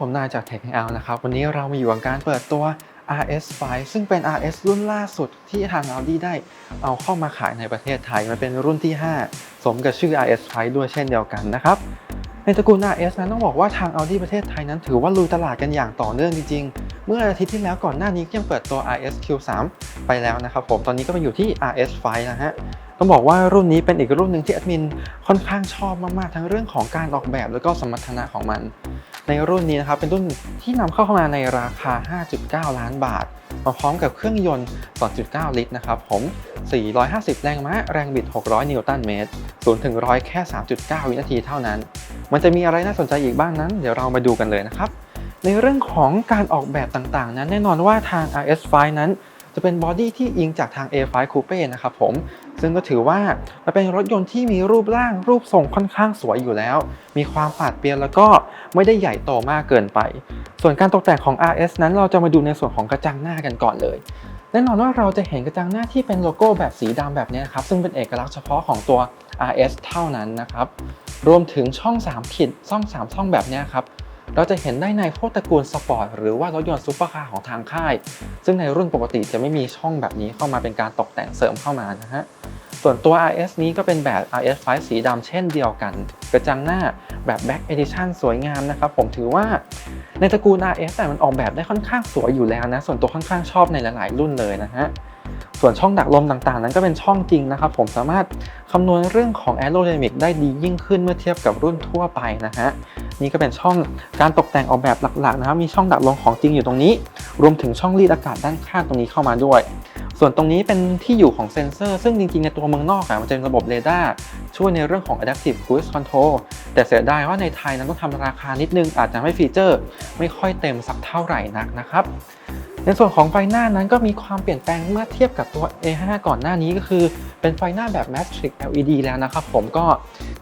ผมนายจาก Tech Hangout นะครับ วันนี้เรามาอยู่กับการเปิดตัว RS5 ซึ่งเป็น RS รุ่นล่าสุดที่ทาง Audi ได้เอาเข้ามาขายในประเทศไทย มันเป็นรุ่นที่ 5 สมกับชื่อ RS5 ด้วยเช่นเดียวกันนะครับ ในตระกูล RS นั้นต้องบอกว่าทาง Audi ประเทศไทยนั้นถือว่าลุยตลาดกันอย่างต่อเนื่องจริง ๆ เมื่ออาทิตย์ที่แล้วก่อนหน้านี้ยังเปิดตัว RS Q3 ไปแล้วนะครับผม ตอนนี้ก็มาอยู่ที่ RS5 นะฮะต้องบอกว่ารุ่นนี้เป็นอีกรุ่นหนึ่งที่แอดมินค่อนข้างชอบมาก ๆ ทั้งเรื่องของการออกแบบแล้วก็สมรรถนะของมัน ในรุ่นนี้นะครับเป็นรุ่นที่นำเข้ามาในราคา 5.9 ล้านบาท มาพร้อมกับเครื่องยนต์ 2.9 ลิตรนะครับผม 450 แรงม้า แรงบิด 600 นิวตันเมตร0ถึง100 แค่ 3.9 วินาทีเท่านั้น มันจะมีอะไรน่าสนใจอีกบ้างนั้น เดี๋ยวเรามาดูกันเลยนะครับ ในเรื่องของการออกแบบต่างๆ นั้นแน่นอนว่าทาง RS5 นั้น จะเป็นบอดี้ที่อิงจากทาง A5 Coupe นะครับผม ซึ่งก็ถือว่ามันเป็นรถยนต์ที่มีรูปร่างรูปทรงค่อนข้างสวยอยู่แล้ว มีความปาดเปรียวแล้วก็ไม่ได้ใหญ่โตมากเกินไป ส่วนการตกแต่งของ RS นั้นเราจะมาดูในส่วนของกระจังหน้ากันก่อนเลยแน่นอนว่าเราจะเห็นกระจังหน้าที่เป็นโลโก้แบบสีดำแบบนี้นะครับ ซึ่งเป็นเอกลักษณ์เฉพาะของตัว RS เท่านั้นนะครับ รวมถึงช่อง 3 ขีดช่อง 3 ช่องแบบนี้ครับ เราจะเห็นได้ในพวกตระกูลสปอร์ตหรือว่ารถยนต์ซูเปอร์คาร์ของทางค่าย ซึ่งในรุ่นปกติจะไม่มีช่องแบบนี้เข้ามาเป็นการตกแต่งเสริมเข้ามานะฮะส่วนตัว RS นี้ก็เป็นแบบ RS5 สีดำเช่นเดียวกัน กระจังหน้าแบบ Back Edition สวยงามนะครับผมถือว่าในตระกูล RS แต่มันออกแบบได้ค่อนข้างสวยอยู่แล้วนะ ส่วนตัวค่อนข้างชอบในหลาย ๆ รุ่นเลยนะฮะส่วนช่องดักลมต่างๆ นั้นก็เป็นช่องจริงนะครับ ผมสามารถคำนวณเรื่องของ aerodynamic ได้ดียิ่งขึ้นเมื่อเทียบกับรุ่นทั่วไปนะฮะ นี่ก็เป็นช่องการตกแต่งออกแบบหลักๆนะครับ มีช่องดักลมของจริงอยู่ตรงนี้ รวมถึงช่องรีดอากาศด้านข้างตรงนี้เข้ามาด้วย ส่วนตรงนี้เป็นที่อยู่ของเซ็นเซอร์ ซึ่งจริงๆ ในตัวเมืองนอกอะมันจะเป็นระบบเรดาร์ช่วยในเรื่องของ adaptive cruise control แต่เสียดายว่าในไทยนั้นต้องทำราคานิดนึงอาจจะไม่ฟีเจอร์ ไม่ค่อยเต็มสักเท่าไหร่นักนะครับในส่วนของไฟหน้านั้นก็มีความเปลี่ยนแปลงเมื่อเทียบกับตัว A5 ก่อนหน้านี้ก็คือเป็นไฟหน้าแบบ Matrix LED แล้วนะครับผมก็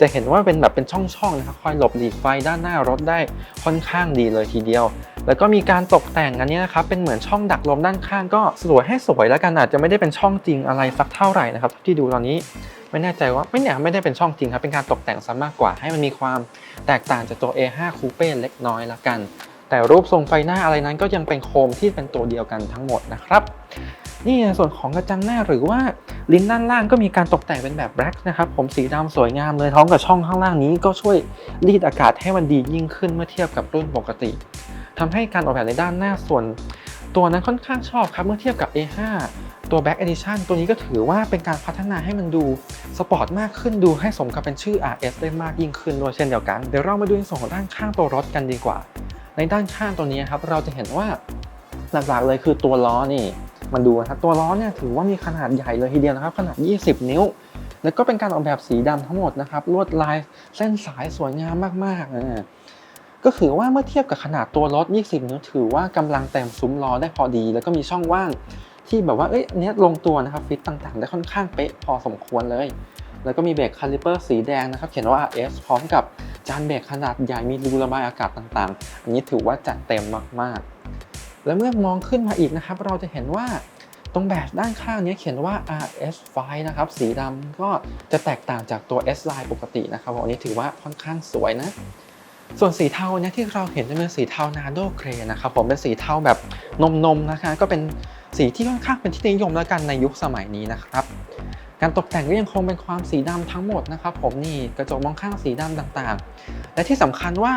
จะเห็นว่าเป็นแบบเป็นช่องๆนะครับคอยหลบหลีกไฟด้านหน้ารถได้ค่อนข้างดีเลยทีเดียว แล้วก็มีการตกแต่งอันนี้นะครับเป็นเหมือนช่องดักลมด้านข้างก็สวยให้สวยแล้วกันอาจจะไม่ได้เป็นช่องจริงอะไรสักเท่าไหร่นะครับที่ดูตอนนี้ไม่แน่ใจว่าไม่เนี่ยไม่ได้เป็นช่องจริงครับเป็นการตกแต่งซะมากกว่าให้มันมีความแตกต่างจากตัว A5 Coupe เล็กน้อยละกัน แต่รูปทรงไฟหน้าอะไรนั้นก็ยังเป็นโคมที่เป็นตัวเดียวกันทั้งหมดนะครับ นี่ส่วนของกระจังหน้าหรือว่าลิ้นด้านล่างก็มีการตกแต่งเป็นแบบแบล็กนะครับผมสีดำสวยงามเลยท้องกับช่องข้างล่างนี้ก็ช่วยรีดอากาศให้มันดียิ่งขึ้นเมื่อเทียบกับรุ่นปกติทำให้การออกแบบในด้านหน้าส่วน ตัวนั้นค่อนข้างชอบครับเมื่อเทียบกับ A5 ตัว Back Edition ตัวนี้ก็ถือว่าเป็นการพัฒนาให้มันดูสปอร์ตมากขึ้นดูให้สมกับเป็นชื่อ RS ได้มากยิ่งขึ้นด้วยเช่นเดียวกัน เดี๋ยวเรามาดูในส่วนของด้านข้างตัวรถกันดีกว่า ในด้านข้างตัวนี้ครับเราจะเห็นว่าหลักๆเลยคือตัวล้อนี่ มันดูนะครับตัวล้อเนี่ยถือว่ามีขนาดใหญ่เลยทีเดียวนะครับ ขนาด 20 นิ้ว แล้วก็เป็นการออกแบบสีดำทั้งหมดนะครับลวดลายเส้นสายสวยงามมากๆนะก็คือว่าเมื่อเทียบกับขนาดตัวรถ 20 นิ้วถือว่ากำลังเต็มซุ้มล้อได้พอดี แล้วก็มีช่องว่างที่แบบว่าเอ้ยเนี้ยลงตัวนะครับฟิตต่างๆ ได้ค่อนข้างเป๊ะพอสมควรเลย แล้วก็มีเบรกคาลิเปอร์สีแดงนะครับ เขียนว่า RS พร้อมกับจานเบรกขนาดใหญ่มีรูระบายอากาศต่างๆ อันนี้ถือว่าจัดเต็มมากๆ แล้วเมื่อมองขึ้นมาอีกนะครับ เราจะเห็นว่าตรงแบตด้านข้างนี้เขียนว่า RS5 นะครับ สีดำก็จะแตกต่างจากตัว S Line ปกตินะครับอันนี้ถือว่าค่อนข้างสวยนะ ส่วนสีเทาเนี่ยที่เราเห็นจะเป็นสีเทานาโดเกรนะครับผมเป็นสีเทาแบบนมๆนะคะก็เป็นสีที่ค่อนข้างเป็นที่นิยมแล้วกันในยุคสมัยนี้นะครับ การตกแต่งก็ยังคงเป็นความสีดำทั้งหมดนะครับผมนี่กระจกมองข้างสีดำต่างๆ และที่สำคัญว่า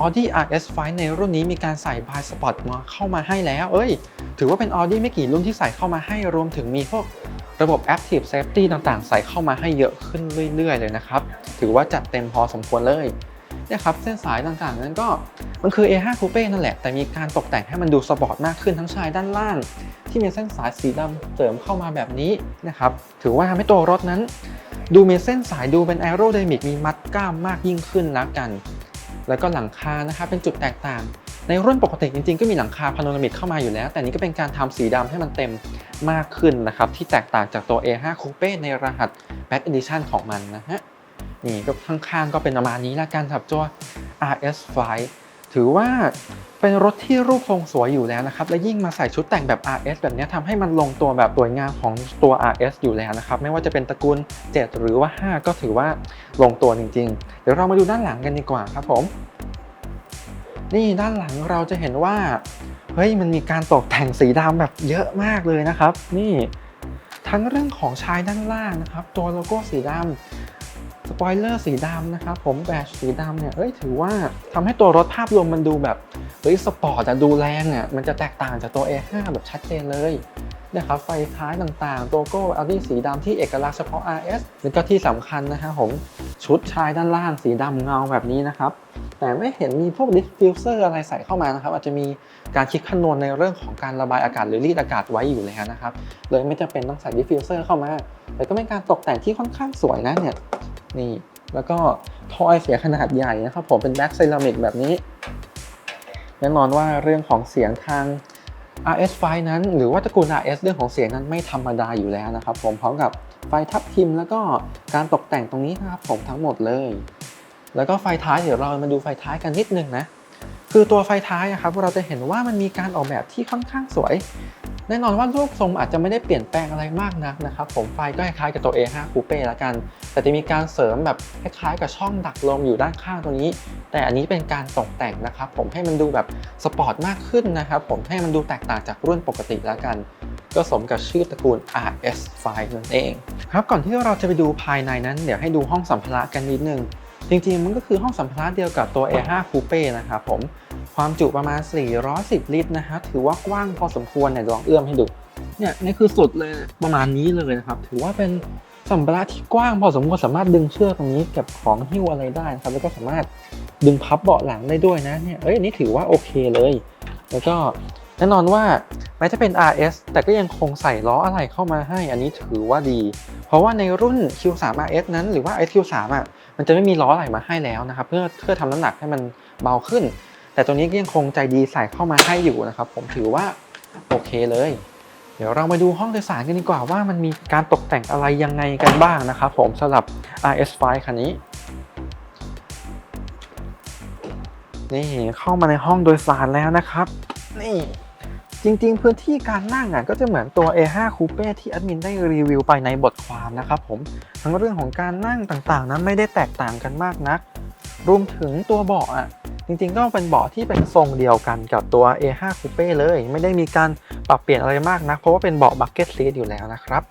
Audi RS5 ในรุ่นนี้มีการใส่บายสปอตมาเข้ามาให้แล้ว เอ้ย ถือว่าเป็น Audi ไม่กี่รุ่นที่ใส่เข้ามาให้รวมถึงมีพวกระบบ Active Safety ต่างๆ ใส่เข้ามาให้เยอะขึ้นเรื่อยๆ เลยนะครับ ถือว่าจัดเต็มพอสมควรเลย นี่ยครับเส้นสายต่างๆ นั้นก็มันคือ A5 Coupe นั่นแหละ แต่มีการตกแต่งให้มันดูสปอร์ตมากขึ้นทั้งชายด้านล่าง ที่มีเส้นสายสีดำเสริมเข้ามาแบบนี้นะครับถือว่าทำให้ตัวรถนั้น ดูมีเส้นสายดูเป็นแอโรไดนามิกมีมัดกล้ามมากยิ่งขึ้นแล้วกัน แล้วก็หลังคานะครับเป็นจุดแตกต่าง ในรุ่นปกติจริงๆ ก็มีหลังคาพาโนรามิกเข้ามาอยู่แล้ว แต่นี้ก็เป็นการทำสีดำให้มันเต็มมากขึ้นนะครับที่แตกต่างจากตัว A5 Coupe ในรหัส Back Edition ของมันนะฮะ นี่ก็ข้างๆก็เป็นประมาณนี้ละกันสำหรับตัว RS5 ถือว่าเป็นรถที่รูปทรงสวยอยู่แล้วนะครับ และยิ่งมาใส่ชุดแต่งแบบ RS แบบนี้ทำให้มันลงตัวแบบสวยงามของตัว RS อยู่แล้วนะครับ ไม่ว่าจะเป็นตระกูล 7 หรือว่า 5 ก็ถือว่าลงตัวจริง ๆ เดี๋ยวเรามาดูด้านหลังกันดีกว่าครับผม นี่ด้านหลังเราจะเห็นว่า เฮ้ยมันมีการตกแต่งสีดำแบบเยอะมากเลยนะครับ นี่ทั้งเรื่องของชายด้านล่างนะครับ ตัวโลโก้สีดำ สปอยเลอร์สีดำนะครับผมแบชสีดำเนี่ยเอ้ยถือว่าทำให้ตัวรถภาพรวมมันดูแบบเฮ้ยสปอร์ตอะดูแรงอะมันจะแตกต่างจากตัว A5 แบบชัดเจนเลยนะครับไฟท้ายต่างๆ ตัวโก้อัลดี้สีดำที่เอกลักษณ์เฉพาะ RS แล้วก็ที่สำคัญนะครับผมชุดชายด้านล่างสีดำเงาแบบนี้นะครับ แต่ไม่เห็นมีพวกดิฟฟิวเซอร์อะไรใส่เข้ามานะครับ อาจจะมีการคิดคำนวณในเรื่องของการระบายอากาศหรือรีดอากาศไว้อยู่แล้วนะครับเลยไม่จำเป็นต้องใส่ดิฟฟิวเซอร์เข้ามา แต่ก็เป็นการตกแต่งที่ค่อนข้างสวยนะเนี่ย นี่ แล้วก็ทอยเสียขนาดใหญ่นะครับผมเป็นแบ็กเซรามิกแบบนี้ แน่นอนว่าเรื่องของเสียงทาง RS ไฟนั้น หรือว่าตระกูล RS เรื่องของเสียงนั้นไม่ธรรมดาอยู่แล้วนะครับผมพร้อมกับไฟทับทิมแล้วก็การตกแต่งตรงนี้นะครับผมทั้งหมดเลย แล้วก็ไฟท้ายเดี๋ยวเรามาดูไฟท้ายกันนิดนึงนะ คือตัวไฟท้ายครับเราจะเห็นว่ามันมีการออกแบบที่ค่อนข้างสวย แน่นอนว่ารูปทรงอาจจะไม่ได้เปลี่ยนแปลงอะไรมากนักนะครับผมไฟก็คล้ายๆกับตัว A5 Coupe ละกัน แต่จะมีการเสริมแบบคล้ายๆกับช่องดักลมอยู่ด้านข้างตัวนี้ แต่อันนี้เป็นการตกแต่งนะครับผมให้มันดูแบบสปอร์ตมากขึ้นนะครับผมให้มันดูแตกต่างจากรุ่นปกติละกันก็สมกับชื่อตระกูล RS5 นั่นเอง ครับก่อนที่เราจะไปดูภายในนั้น เดี๋ยวให้ดูห้องสัมภาระกันนิดนึง จริงๆ มันก็คือห้องสัมภาระเดียวกับตัว A5 Coupe นะครับผม ความจุประมาณ 410 ลิตรนะฮะถือว่ากว้างพอสมควรเนี่ยลองเอื้อมให้ดูเนี่ยนี่คือสุดเลยประมาณนี้เลยนะครับ ถือว่าเป็นสัมภาระที่กว้างพอสมควรสามารถดึงเชือกตรงนี้เก็บของหิ้วอะไรได้นะครับแล้วก็สามารถดึงพับเบาะหลังได้ด้วยนะเนี่ยเอ้ยอันนี้ถือว่าโอเคเลย แล้วก็แน่นอนว่าแม้จะเป็น RS แต่ก็ยังคงใส่ล้ออะไรเข้ามาให้ อันนี้ถือว่าดี เพราะว่าในรุ่น Q3 RS นั้นหรือว่า SQ3 อะมันจะไม่มีล้ออะไรมาให้แล้วนะครับเพื่อเพื่อทำน้ำหนักให้มันเบาขึ้น แต่ตัวนี้ก็ยังคงใจดีใส่เข้ามาให้อยู่นะครับผมถือว่าโอเคเลย เดี๋ยวเรามาดูห้องโดยสารกันดีกว่าว่ามันมีการตกแต่งอะไรยังไงกันบ้างนะครับผมสำหรับ RS5 คันนี้นี่เข้ามาในห้องโดยสารแล้วนะครับ นี่จริงๆ พื้นที่การนั่งอะก็จะเหมือนตัว A5 Coupe ที่แอดมินได้รีวิวไปในบทความนะครับผมทั้งเรื่องของการนั่งต่างๆ นั้นไม่ได้แตกต่างกันมากนัก รวมถึงตัวเบาะอะ จริงๆก็เป็นเบาะที่เป็นทรงเดียวกันกับตัว A5 Coupe เลย ไม่ได้มีการปรับเปลี่ยนอะไรมากนักเพราะว่าเป็นเบาะ bucket seat อยู่แล้วนะครับ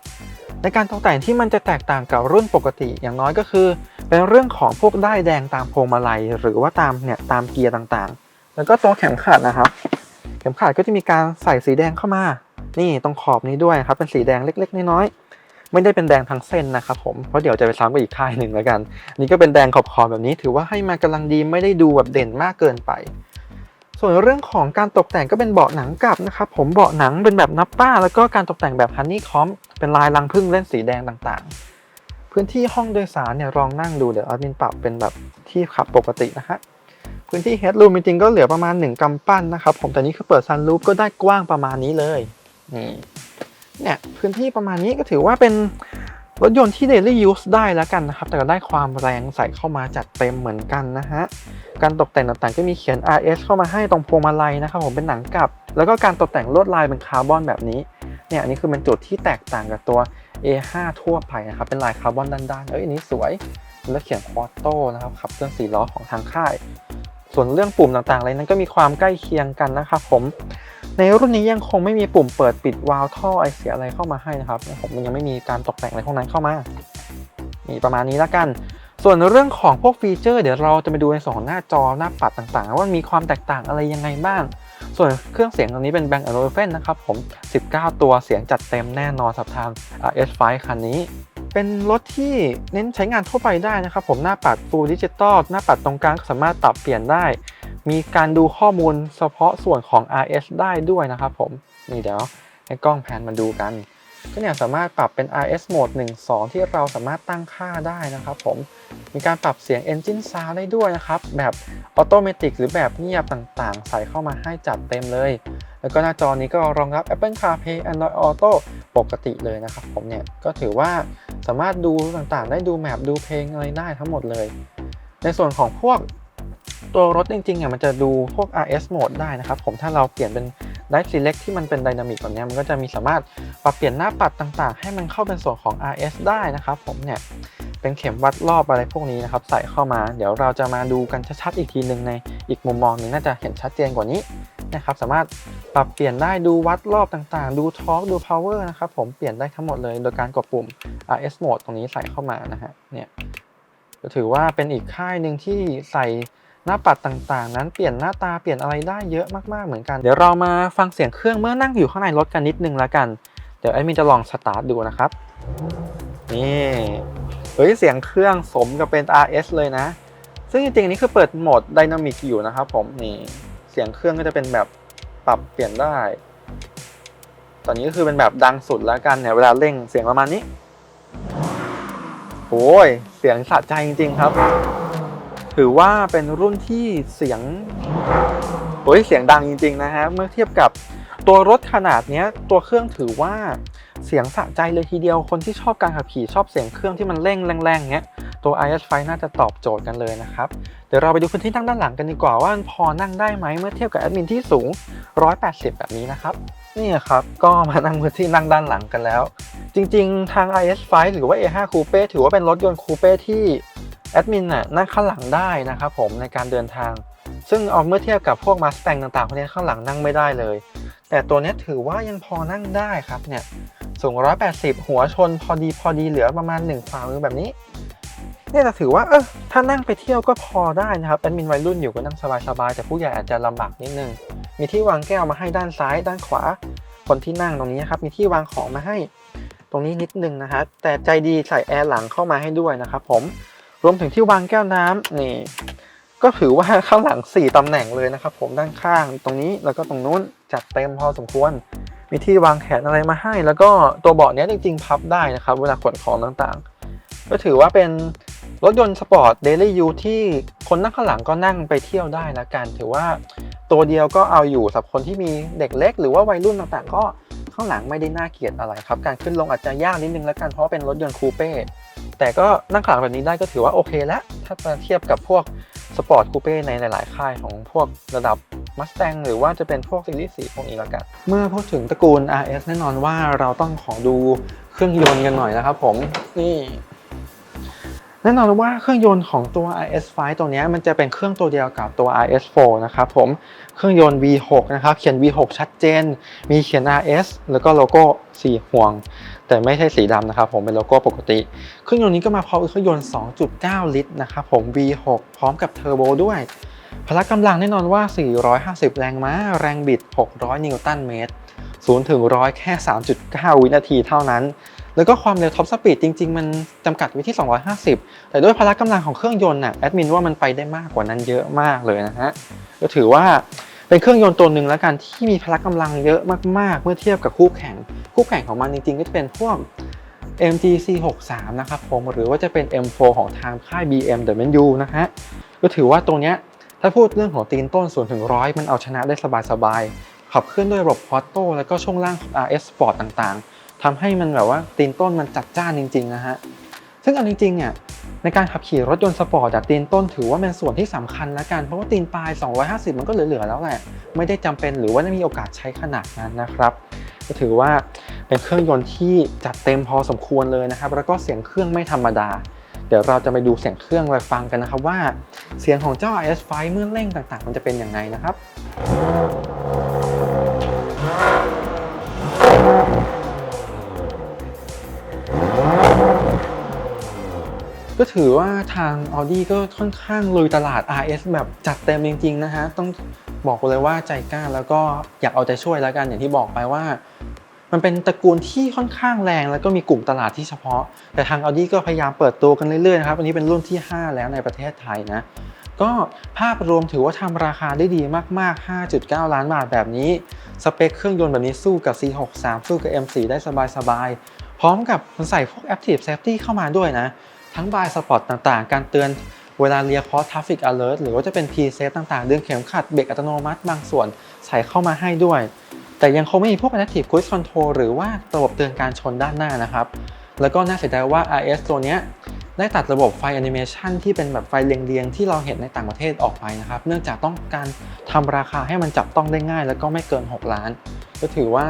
ในการตกแต่งที่มันจะแตกต่างกับรุ่นปกติอย่างน้อยก็คือ เป็นเรื่องของพวกด้ายแดงตามพวงมาลัย หรือว่าตามเนี่ยตามเกียร์ต่างๆ แล้วก็ตัวเข็มขัดนะครับ เข็มขัดก็จะมีการใส่สีแดงเข้ามา นี่ตรงขอบนี้ด้วยครับเป็นสีแดงเล็ก ๆ น้อยๆ ไม่ได้เป็นแดงทั้งเส้นนะครับผมเพราะเดี๋ยวจะไปซ้ำกับอีกค่ายหนึ่งแล้วกัน นี่ก็เป็นแดงขอบๆแบบนี้ ถือว่าให้มากำลังดีไม่ได้ดูแบบเด่นมากเกินไป ส่วนเรื่องของการตกแต่งก็เป็นเบาะหนังกลับนะครับผมเบาะหนังเป็นแบบนับป้า แล้วก็การตกแต่งแบบฮันนี่คอมเป็นลายรังผึ้งเล่นสีแดงต่างๆ พื้นที่ห้องโดยสารเนี่ยลองนั่งดูเดี๋ยวอามินปรับเป็นแบบที่ขับปกตินะฮะพื้นที่เฮดรูมจริงๆก็เหลือประมาณ 1กำปั้นนะครับผมแต่นี่คือเปิดซันรูฟก็ได้กว้างประมาณนี้เลยนี่ เนี่ยพื้นที่ประมาณนี้ก็ถือว่าเป็นรถยนต์ที่ daily use ได้แล้วกันนะครับ แต่ก็ได้ความแรงใส่เข้ามาจัดเต็มเหมือนกันนะฮะ การตกแต่งต่างๆก็มีเขียน RS เข้ามาให้ตรงพวงมาลัยนะครับผมเป็นหนังกลับ แล้วก็การตกแต่งลวดลายเป็นคาร์บอนแบบนี้ เนี่ยอันนี้คือเป็นจุดที่แตกต่างกับตัว A5 ทั่วไปนะครับ เป็นลายคาร์บอนด้านๆ เอ้ยอันนี้สวย แล้วเขียนควอโต้นะครับขับเคลื่อนสี่ล้อของทางค่าย ส่วนเรื่องปุ่มต่างๆอะไรนั้นก็มีความใกล้เคียงกันนะครับผม ในรุ่นนี้ยังคงไม่มีปุ่มเปิดปิดวาล์วท่อไอเสียอะไรเข้ามาให้นะครับผมมันยังไม่มีการตกแต่งอะไรพวกนั้นเข้ามานี่ประมาณนี้แล้วกัน ส่วนเรื่องของพวกฟีเจอร์ เดี๋ยวเราจะไปดูในสองหน้าจอหน้าปัดต่างๆ ว่ามีความแตกต่างอะไรยังไงบ้าง ส่วนเครื่องเสียงตรงนี้เป็น Bang Olufsen นะครับผม 19 ตัวเสียงจัดเต็มแน่นอนสับทาง S5 คันนี้ เป็นรถที่เน้นใช้งานทั่วไปได้นะครับผมหน้าปัด Full Digital หน้าปัดตรงกลางสามารถปรับเปลี่ยนได้ มีการดูข้อมูลเฉพาะส่วนของ RS ได้ด้วยนะครับผม นี่เดี๋ยวให้กล้องแพนมาดูกัน ก็เนี่ยสามารถปรับเป็น RS Mode 1 2 ที่เราสามารถตั้งค่าได้นะครับผม มีการปรับเสียง Engine Sound ได้ด้วยนะครับ แบบออโตเมติกหรือแบบเงียบต่างๆ ใส่เข้ามาให้จัดเต็มเลย แล้วก็หน้าจอนี้ก็รองรับ Apple CarPlay Android Auto ปกติเลยนะครับผมเนี่ย ก็ถือว่าสามารถดูต่างๆ ได้ดูแมปดูเพลงอะไรได้ทั้งหมดเลย ในส่วนของพวก ตัวรถจริงๆอะมันจะดูพวก RS Mode ได้นะครับผมถ้าเราเปลี่ยนเป็น Drive Select ที่มันเป็น Dynamic แบบนี้มันก็จะมีสามารถปรับเปลี่ยนหน้าปัดต่างๆ ให้มันเข้าเป็นส่วนของ RS ได้นะครับผมเนี่ยเป็นเข็มวัดรอบอะไรพวกนี้นะครับใส่เข้ามา เดี๋ยวเราจะมาดูกันชัดๆอีกทีหนึ่งในอีกมุมมองหนึงน่าจะเห็นชัดเจนกว่านี้นะครับสามารถปรับเปลี่ยนได้ดูวัดรอบต่างๆ ดูทอร์กดู power นะครับผมเปลี่ยนได้ทั้งหมดเลยโดยการกดปุ่ม RS mode ตรงนี้ใส่เข้ามานะฮะเนี่ยถือว่าเป็นอีกค่ายหนึ่งที่ใส่ หน้าปัดต่างๆ นั้นเปลี่ยนหน้าตาเปลี่ยนอะไรได้เยอะมากๆเหมือนกัน เดี๋ยวเรามาฟังเสียงเครื่องเมื่อนั่งอยู่ข้างในรถกันนิดนึงแล้วกัน เดี๋ยวแอดมินจะลองสตาร์ทดูนะครับ นี่เฮ้ยเสียงเครื่องสมกับเป็น RS เลยนะ ซึ่งจริงๆนี้คือเปิดโหมดไดนามิกอยู่นะครับผมนี่เสียงเครื่องก็จะเป็นแบบปรับเปลี่ยนได้ ตอนนี้ก็คือเป็นแบบดังสุดแล้วกันเนี่ยเวลาเร่งเสียงประมาณนี้โอ้ยเสียงสะใจจริง ๆ ครับ ถือว่าเป็นรุ่นที่เสียงโอ้ยเสียงดังจริงๆนะฮะเมื่อเทียบกับตัวรถขนาดเนี้ยตัวเครื่องถือว่าเสียงสะใจเลยทีเดียวคนที่ชอบการขับขี่ชอบเสียงเครื่องที่มันเร่งแรงๆเนี้ยตัว IS5 น่าจะตอบโจทย์กันเลยนะครับ เดี๋ยวเราไปดูพื้นที่นั่งด้านหลังกันดีกว่าว่ามันพอนั่งได้ไหมเมื่อเทียบกับแอดมินที่สูง 180 แบบนี้นะครับนี่ครับก็มานั่งพื้นที่นั่งด้านหลังกันแล้ว จริง ๆ ทาง IS5 หรือว่า A5 Coupe ถือว่าเป็นรถยนต์คูเป้ที่ แอดมินน่ะนั่งข้างหลังได้นะครับผมในการเดินทาง ซึ่งเอาเมื่อเทียบกับพวก Mustang ต่างๆพวกนี้ข้างหลังนั่งไม่ได้เลย แต่ตัวนี้ถือว่ายังพอนั่งได้ครับเนี่ยสูง 180 หัวชนพอดีพอดีเหลือประมาณ1ฝ่ามือแบบนี้เนี่ยจะถือว่าเออถ้านั่งไปเที่ยวก็พอได้นะครับแอดมินวัยรุ่นอยู่ก็นั่งสบายๆแต่ผู้ใหญ่อาจจะลำบากนิดนึงมีที่วางแก้วมาให้ด้านซ้าย ด้านขวา คนที่นั่งตรงนี้ครับมีที่วางของมาให้ ตรงนี้นิดนึงนะฮะแต่ใจดีใส่แอร์หลังเข้ามาให้ด้วยนะครับผม รวมถึงที่วางแก้วน้ำนี่ ก็ถือว่าข้างหลัง 4ตำแหน่งเลยนะครับ ผมด้านข้างตรงนี้แล้วก็ตรงนู้นจัดเต็มพอสมควร มีที่วางแขนอะไรมาให้ แล้วก็ตัวเบาะนี้จริง ๆ พับได้นะครับ เวลาขนของต่างๆ ก็ถือว่าเป็นรถยนต์สปอร์ตเดลี่ยูที่คนนั่งข้างหลังก็นั่งไปเที่ยวได้ละกัน ถือว่าตัวเดียวก็เอาอยู่สำหรับคนที่มีเด็กเล็ก หรือว่าวัยรุ่นต่างๆ ก็ข้างหลังไม่ได้น่าเกลียดอะไรครับ การขึ้นลงอาจจะยากนิดนึงละกันเพราะเป็นรถยนต์คูเป้ แต่ก็นั่งขางแบบนี้ได้ก็ถือว่าโอเคแล้ว ถ้ามาเทียบกับพวกสปอร์ตคูเป้ในหลาย ๆ ค่ายของพวกระดับมัสแตงหรือว่าจะเป็นพวกซีรีส์สีพวกนี้แล้วกัน เมื่อพูดถึงตระกูล RS แน่นอนว่าเราต้องขอดูเครื่องยนต์กันหน่อยนะครับผม นี่ แน่นอนว่าเครื่องยนต์ของตัว RS5 ตัวนี้มันจะเป็นเครื่องตัวเดียวกับตัว RS4 นะครับผมเครื่องยนต์ V6 นะครับเขียน V6 ชัดเจน มีเขียน RS แล้วก็โลโก้สีห่วง แต่ไม่ใช่สีดำนะครับผมเป็นโลโก้ปกติ เครื่องยนต์นี้ก็มาพร้อมเครื่องยนต์ 2.9 ลิตรนะครับผม V6 พร้อมกับเทอร์โบด้วย พละกำลังแน่นอนว่า 450 แรงม้า แรงบิด 600 นิวตันเมตร0ถึง100 แค่ 3.9 วินาทีเท่านั้น แล้วก็ความเร็วท็อปสปีดจริง ๆ มันจำกัดไว้ที่ 250 แต่ด้วยพละกำลังของเครื่องยนต์น่ะแอดมินว่ามันไปได้มากกว่านั้นเยอะมากเลยนะฮะก็ถือว่าเป็นเครื่องยนต์ตัวหนึ่งแล้วกันที่มีพละกำลังเยอะมากๆ เมื่อเทียบกับคู่แข่ง คู่แข่งของมันจริงๆ ก็จะเป็นพวก MG C63 นะครับผมหรือว่าจะเป็น M4 ของทางค่าย BMW นะฮะก็ถือว่าตรงเนี้ยถ้าพูดเรื่องของตีนต้น0ถึง100มันเอาชนะได้สบายๆขับเคลื่อนด้วยระบบพอตโต้แล้วก็ช่วงล่างของ RS Sport ต่างๆ ทำให้มันแบบว่าตีนต้นมันจัดจ้านจริง ๆ นะฮะ ซึ่งเอาจริงๆเนี่ยในการขับขี่รถยนต์สปอร์ตจากตีนต้นถือว่าเป็นส่วนที่สำคัญแล้วกัน เพราะว่าตีนปลาย 250 มันก็เหลือๆแล้วแหละ ไม่ได้จำเป็นหรือว่าไม่มีโอกาสใช้ขนาดนั้นนะครับ ก็ถือว่าเป็นเครื่องยนต์ที่จัดเต็มพอสมควรเลยนะครับ แล้วก็เสียงเครื่องไม่ธรรมดา เดี๋ยวเราจะไปดูเสียงเครื่องไปฟังกันนะครับว่า เสียงของเจ้า RS5 เมื่อเร่งต่างๆ มันจะเป็นยังไงนะครับ ก็ถือว่าทาง Audi ก็ค่อนข้างลุยตลาด RS แบบจัดเต็มจริง ๆ นะฮะ ต้องบอกเลยว่าใจกล้าแล้วก็อยากเอาใจช่วยแล้วกันอย่างที่บอกไปว่า มันเป็นตระกูลที่ค่อนข้างแรงแล้วก็มีกลุ่มตลาดที่เฉพาะ แต่ทาง Audi ก็พยายามเปิดตัวกันเรื่อยๆนะครับอันนี้เป็นรุ่นที่ 5 แล้วในประเทศไทยนะ ก็ภาพรวมถือว่าทำราคาได้ดีมากๆ 5.9 ล้านบาทแบบนี้ สเปคเครื่องยนต์แบบนี้สู้กับ C63 สู้กับ M4 ได้สบายๆพร้อมกับมันใส่พวก Active Safety เข้ามาด้วยนะ ทั้งบายสปอร์ตต่างๆ การเตือนเวลาเลียคอร์ทราฟิกอ alert หรือว่าจะเป็น P safe ต่างๆ เรื่องเข็มขัดเบรกอัตโนมัติบางส่วนใส่เข้ามาให้ด้วย แต่ยังคงไม่มีพวก Adaptive Cruise Control หรือว่าระบบเตือนการชนด้านหน้านะครับ แล้วก็น่าเสียดายว่า RS ตัวนี้ได้ตัดระบบไฟแอนิเมชันที่เป็นแบบไฟเรียงๆ ที่เราเห็นในต่างประเทศออกไปนะครับ เนื่องจากต้องการทำราคาให้มันจับต้องได้ง่าย แล้วก็ไม่เกิน 6 ล้าน ก็ถือว่า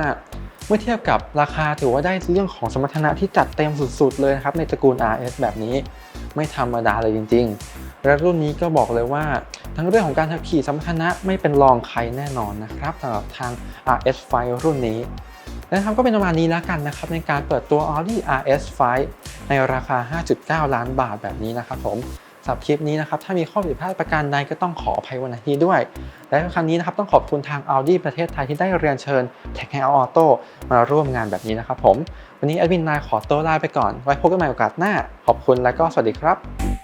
เมื่อเทียบกับราคาถือว่าได้เรื่องของสมรรถนะที่จัดเต็มสุดๆเลยนะครับในตระกูล RS แบบนี้ไม่ธรรมดาเลยจริง ๆ และรุ่นนี้ก็บอกเลยว่าทั้งเรื่องของการขับขี่สมรรถนะไม่เป็นรองใครแน่นอนนะครับสำหรับทาง RS5 รุ่นนี้นะครับก็เป็นประมาณนี้แล้วกันนะครับในการเปิดตัว Audi RS5 ในราคา 5.9 ล้านบาทแบบนี้นะครับผม สำหรับคลิปนี้นะครับถ้ามีข้อผิดพลาดประการใดก็ต้องขออภัยวันนี้ด้วย และครั้งนี้นะครับต้องขอบคุณทาง Audi ประเทศไทยที่ได้เรียนเชิญ Tech Hangout Auto มาร่วมงานแบบนี้นะครับผม วันนี้แอดมินนายขอตัวลาไปก่อน ไว้พบกันใหม่โอกาสหน้า ขอบคุณและก็สวัสดีครับ